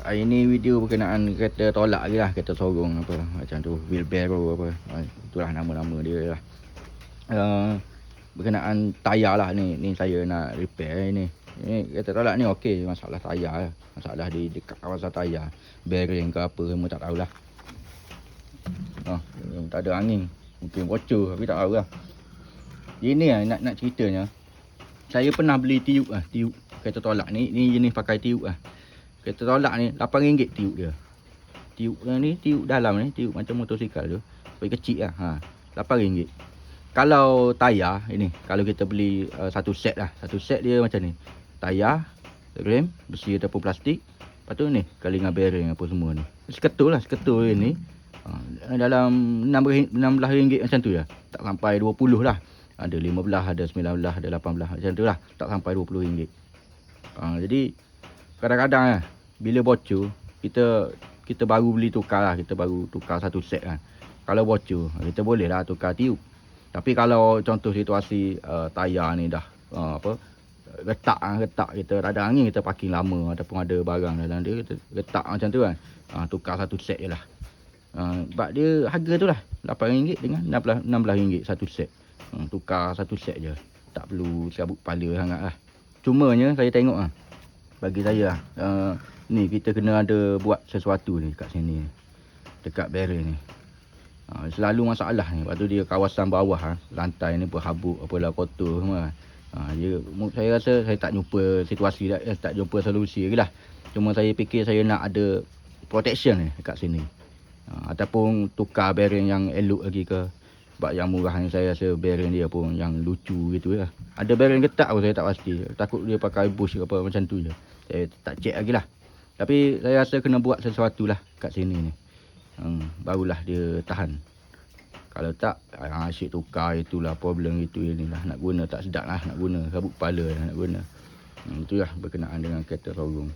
Hari ni video berkenaan kereta tolak je lah Kereta sorong apa Macam tu Wheelbarrow apa Ah, Itulah nama-nama dia lah. Uh, Berkenaan tayar lah ni Ni saya nak repair ni. Ni kereta tolak ni okey Masalah tayar lah. Masalah di dekat kawasan tayar. Bearing ke apa Semua tak tahulah. Ah, Tak ada angin. Mungkin bocor Tapi tak tahu lah Ini lah nak, nak ceritanya. Saya pernah beli tiup lah Tiup kereta tolak ni Ni jenis pakai tiup lah Kereta tolak ni RM8 tiup dia. Tiup dia ni tiup dalam ni, tiup macam motosikal tu. Tapi kecil lah. Ha. RM8. Kalau tayar ini, kalau kita beli uh, satu set lah. Satu set dia macam ni. Tayar, rem, besi ataupun plastik. Lepas tu ni, kali dengan bearing apa semua ni. Seketul lah, seketul ni. Ha, dalam RM16 macam tu je. Tak sampai 20 lah. Ada 15, ada 19, ada 18 macam tu lah. Tak sampai RM20. Ha, jadi kadang-kadang lah, bila bocor kita kita baru beli tukar lah. Kita baru tukar satu set kan. Kalau bocor kita boleh lah tukar tiup. Tapi kalau contoh situasi uh, tayar ni dah uh, apa retak ah retak kita tak ada angin kita parking lama ataupun ada barang dalam dia kita retak macam tu kan. Uh, tukar satu set je lah. Uh, sebab dia harga tu lah. RM8 dengan RM16, RM16 satu set. Uh, tukar satu set je. Tak perlu cabut kepala sangat lah. Cumanya saya tengok ah bagi saya lah. Uh, ni kita kena ada buat sesuatu ni kat sini. Dekat barrel ni. Uh, selalu masalah ni. Lepas tu dia kawasan bawah ha, lantai ni berhabuk apalah kotor semua. Uh, dia, saya rasa saya tak jumpa situasi dah, eh, tak jumpa solusi lagi lah. Cuma saya fikir saya nak ada protection ni dekat sini. Uh, ataupun tukar bearing yang elok lagi ke. Sebab yang murah ni saya rasa bearing dia pun yang lucu gitu lah. Ada bearing ketak pun saya tak pasti. Takut dia pakai bush ke apa macam tu je. Saya tak check lagi lah. Tapi saya rasa kena buat sesuatu lah kat sini ni. Hmm, barulah dia tahan. Kalau tak, ah, asyik tukar itulah problem itu ini lah. Nak guna tak sedap lah nak guna. Kabut kepala lah nak guna. Hmm, itulah berkenaan dengan kereta sorong.